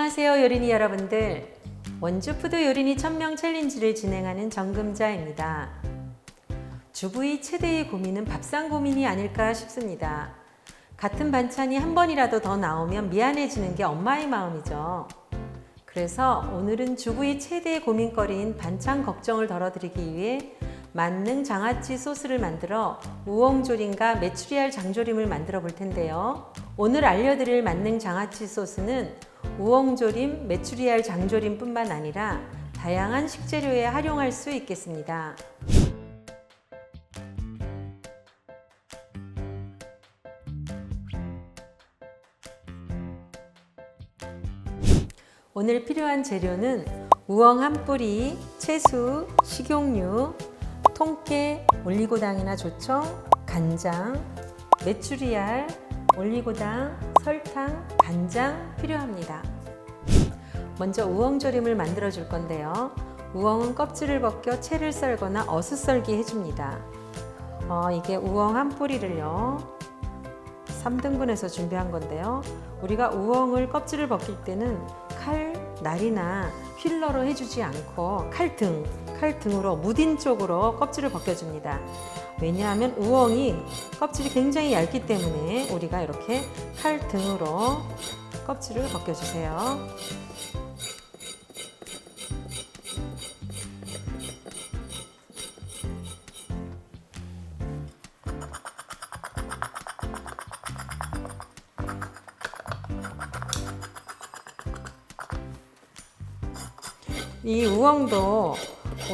안녕하세요 요린이 여러분들. 원주푸드 요린이 1000명 챌린지를 진행하는 정금자입니다. 주부의 최대의 고민은 밥상 고민이 아닐까 싶습니다. 같은 반찬이 한 번이라도 더 나오면 미안해지는 게 엄마의 마음이죠. 그래서 오늘은 주부의 최대의 고민거리인 반찬 걱정을 덜어드리기 위해 만능 장아찌 소스를 만들어 우엉조림과 메추리알 장조림을 만들어 볼 텐데요. 오늘 알려드릴 만능 장아찌 소스는 우엉조림, 메추리알 장조림뿐만 아니라 다양한 식재료에 활용할 수 있겠습니다. 오늘 필요한 재료는 우엉 한 뿌리, 채수, 식용유, 통깨, 올리고당이나 조청, 간장, 메추리알, 올리고당, 설탕, 간장 필요합니다. 먼저 우엉조림을 만들어 줄 건데요. 우엉은 껍질을 벗겨 채를 썰거나 어슷썰기 해줍니다. 어, 이게 우엉 한 뿌리를요. 3등분해서 준비한 건데요. 우리가 우엉을 껍질을 벗길 때는 칼, 날이나 휠러로 해주지 않고 칼등, 칼등으로 무딘 쪽으로 껍질을 벗겨줍니다. 왜냐하면 우엉이 껍질이 굉장히 얇기 때문에 우리가 이렇게 칼등으로 껍질을 벗겨주세요. 이 우엉도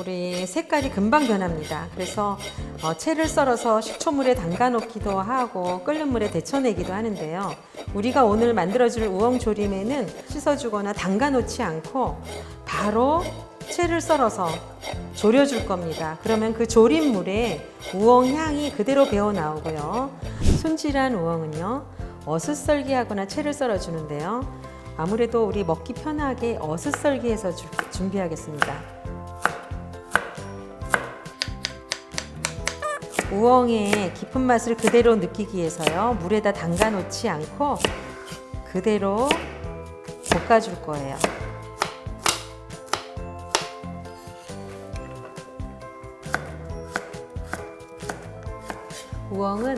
우리 색깔이 금방 변합니다. 그래서 어, 채를 썰어서 식초물에 담가 놓기도 하고 끓는 물에 데쳐내기도 하는데요. 우리가 오늘 만들어줄 우엉 조림에는 씻어주거나 담가 놓지 않고 바로 채를 썰어서 졸여줄 겁니다. 그러면 그 조림물에 우엉 향이 그대로 배어 나오고요. 손질한 우엉은요, 어슷썰기하거나 채를 썰어주는데요. 아무래도 우리 먹기 편하게 어슷썰기해서 주- 준비하겠습니다. 우엉의 깊은 맛을 그대로 느끼기 위해서요. 물에다 담가 놓지 않고 그대로 볶아 줄 거예요. 우엉은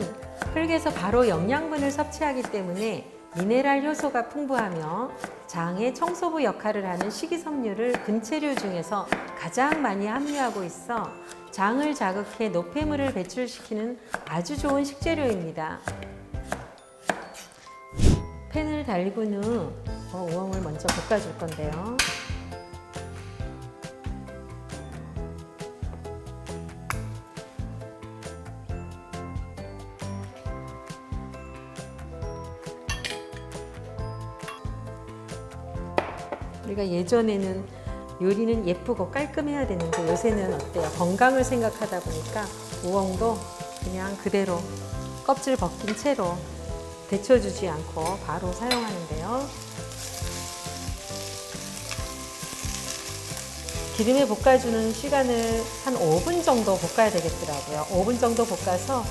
흙에서 바로 영양분을 섭취하기 때문에 미네랄 효소가 풍부하며 장의 청소부 역할을 하는 식이섬유를 근체류 중에서 가장 많이 함유하고 있어 장을 자극해 노폐물을 배출시키는 아주 좋은 식재료입니다. 팬을 달군 후 어, 우엉을 먼저 볶아줄 건데요. 우리가 예전에는 요리는 예쁘고 깔끔해야 되는데 요새는 어때요? 건강을 생각하다 보니까 우엉도 그냥 그대로 껍질 벗긴 채로 데쳐주지 않고 바로 사용하는데요. 기름에 볶아주는 시간을 한 5분 정도 볶아야 되겠더라고요. 5분 정도 볶아서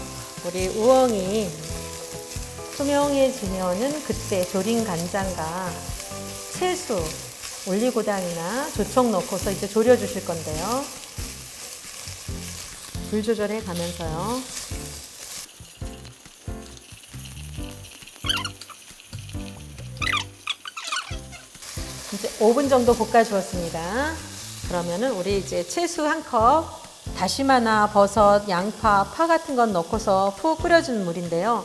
우리 우엉이 투명해지면은 그때 조린 간장과 채수, 올리고당이나 조청 넣고서 이제 졸여 주실 건데요. 불 조절해 가면서요. 이제 5분 정도 볶아 주었습니다. 그러면은 우리 이제 채수 한 컵, 다시마나 버섯, 양파, 파 같은 건 넣고서 푹 끓여준 물인데요.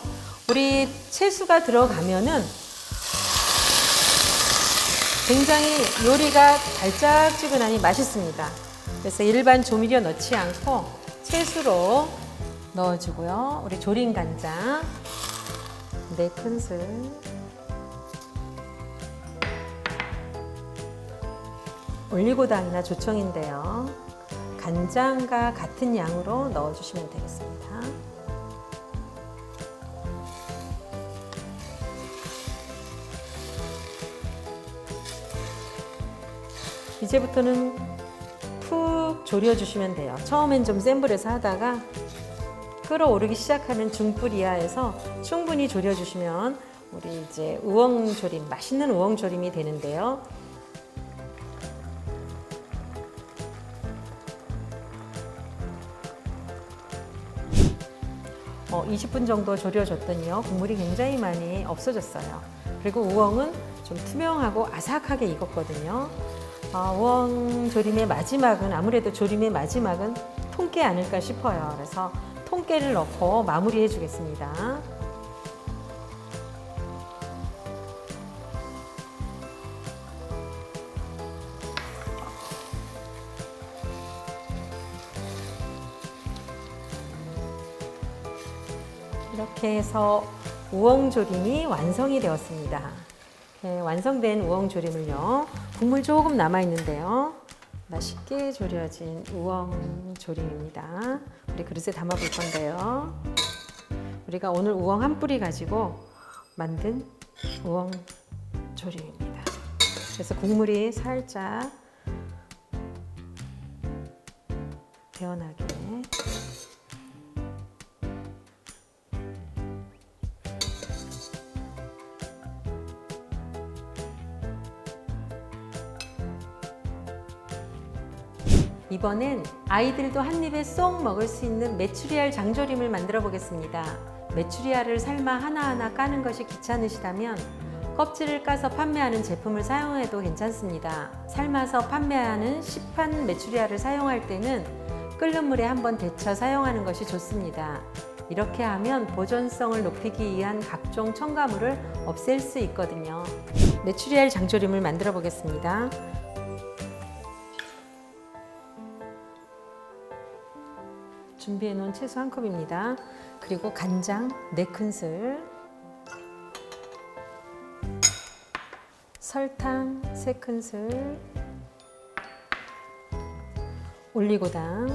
우리 채수가 들어가면은 굉장히 요리가 달짝지근하니 맛있습니다. 그래서 일반 조미료 넣지 않고 채수로 넣어주고요. 우리 조린 간장 네 큰술 올리고당이나 조청인데요. 간장과 같은 양으로 넣어주시면 되겠습니다. 이제부터는 푹 졸여주시면 돼요. 처음엔 좀 센 불에서 하다가 끓어오르기 시작하는 중불 이하에서 충분히 졸여주시면 우리 이제 우엉조림, 맛있는 우엉조림이 되는데요. 어, 20분 정도 졸여줬더니요 국물이 굉장히 많이 없어졌어요. 그리고 우엉은 좀 투명하고 아삭하게 익었거든요. 어, 우엉 조림의 마지막은 아무래도 조림의 마지막은 통깨 아닐까 싶어요. 그래서 통깨를 넣고 마무리해 주겠습니다. 이렇게 해서 우엉조림이 완성이 되었습니다. 이렇게 완성된 우엉 조림을요, 국물 조금 남아 있는데요. 맛있게 졸여진 우엉 조림입니다. 우리 그릇에 담아 볼 건데요. 우리가 오늘 우엉 한 뿌리 가지고 만든 우엉 조림입니다. 그래서 국물이 살짝 배어나게 이번엔 아이들도 한 입에 쏙 먹을 수 있는 메추리알 장조림을 만들어 보겠습니다. 메추리알을 삶아 하나하나 까는 것이 귀찮으시다면 껍질을 까서 판매하는 제품을 사용해도 괜찮습니다. 삶아서 판매하는 시판 메추리알을 사용할 때는 끓는 물에 한번 데쳐 사용하는 것이 좋습니다. 이렇게 하면 보존성을 높이기 위한 각종 첨가물을 없앨 수 있거든요. 메추리알 장조림을 만들어 보겠습니다. 준비해 놓은 채소 한 컵입니다. 그리고 간장 4큰술, 설탕 3큰술, 올리고당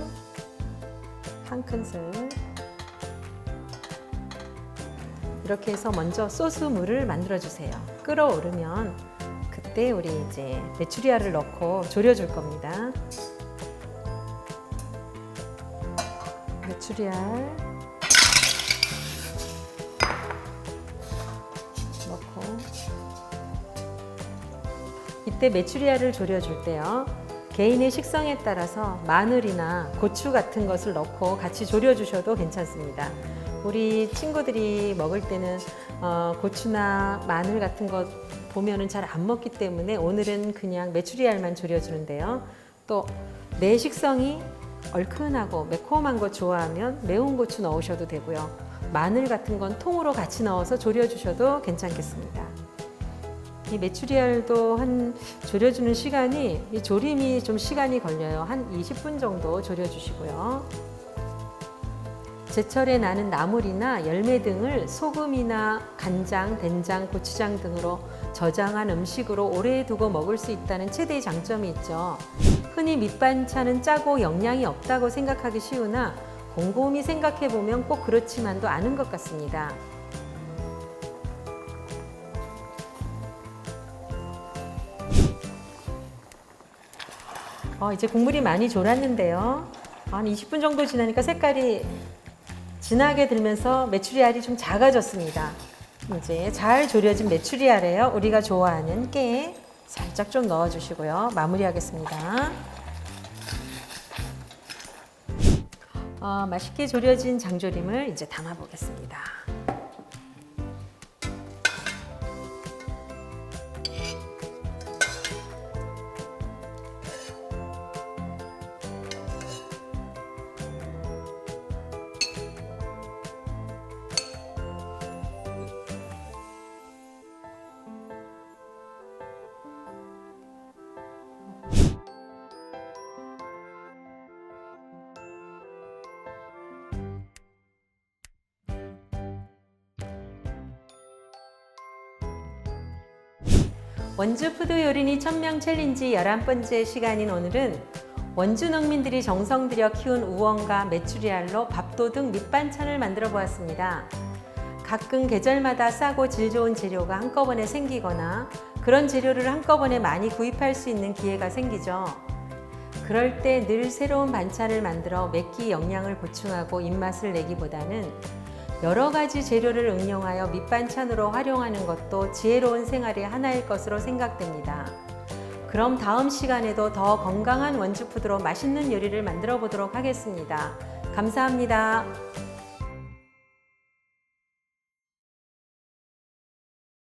1큰술. 이렇게 해서 먼저 소스 물을 만들어 주세요. 끓어오르면 그때 우리 이제 메추리알을 넣고 졸여 줄 겁니다. 추리알. 넣고. 이때 메추리알을 졸여줄 때요. 개인의 식성에 따라서 마늘이나 고추 같은 것을 넣고 같이 졸여주셔도 괜찮습니다. 우리 친구들이 먹을 때는 어, 고추나 마늘 같은 것 보면은 잘 안 먹기 때문에 오늘은 그냥 메추리알만 졸여주는데요. 또 내 식성이 얼큰하고 매콤한 거 좋아하면 매운 고추 넣으셔도 되고요. 마늘 같은 건 통으로 같이 넣어서 졸여주셔도 괜찮겠습니다. 이 메추리알도 한 졸여주는 시간이 이 조림이 좀 시간이 걸려요. 한 20분 정도 졸여주시고요. 제철에 나는 나물이나 열매 등을 소금이나 간장, 된장, 고추장 등으로 저장한 음식으로 오래 두고 먹을 수 있다는 최대의 장점이 있죠. 흔히 밑반찬은 짜고 영양이 없다고 생각하기 쉬우나 곰곰이 생각해 보면 꼭 그렇지만도 않은 것 같습니다. 어, 이제 국물이 많이 졸았는데요. 한 20분 정도 지나니까 색깔이 진하게 들면서 메추리알이 좀 작아졌습니다. 이제 잘 졸여진 메추리알에요. 우리가 좋아하는 깨 살짝 좀 넣어주시고요. 마무리하겠습니다. 어, 맛있게 졸여진 장조림을 이제 담아 보겠습니다. 원주 푸드 요리니 천명 챌린지 11번째 시간인 오늘은 원주 농민들이 정성 들여 키운 우엉과 메추리알로 밥도둑 밑반찬을 만들어 보았습니다. 가끔 계절마다 싸고 질 좋은 재료가 한꺼번에 생기거나 그런 재료를 한꺼번에 많이 구입할 수 있는 기회가 생기죠. 그럴 때 늘 새로운 반찬을 만들어 맵기 영양을 보충하고 입맛을 내기보다는 여러 가지 재료를 응용하여 밑반찬으로 활용하는 것도 지혜로운 생활의 하나일 것으로 생각됩니다. 그럼 다음 시간에도 더 건강한 원주푸드로 맛있는 요리를 만들어 보도록 하겠습니다. 감사합니다.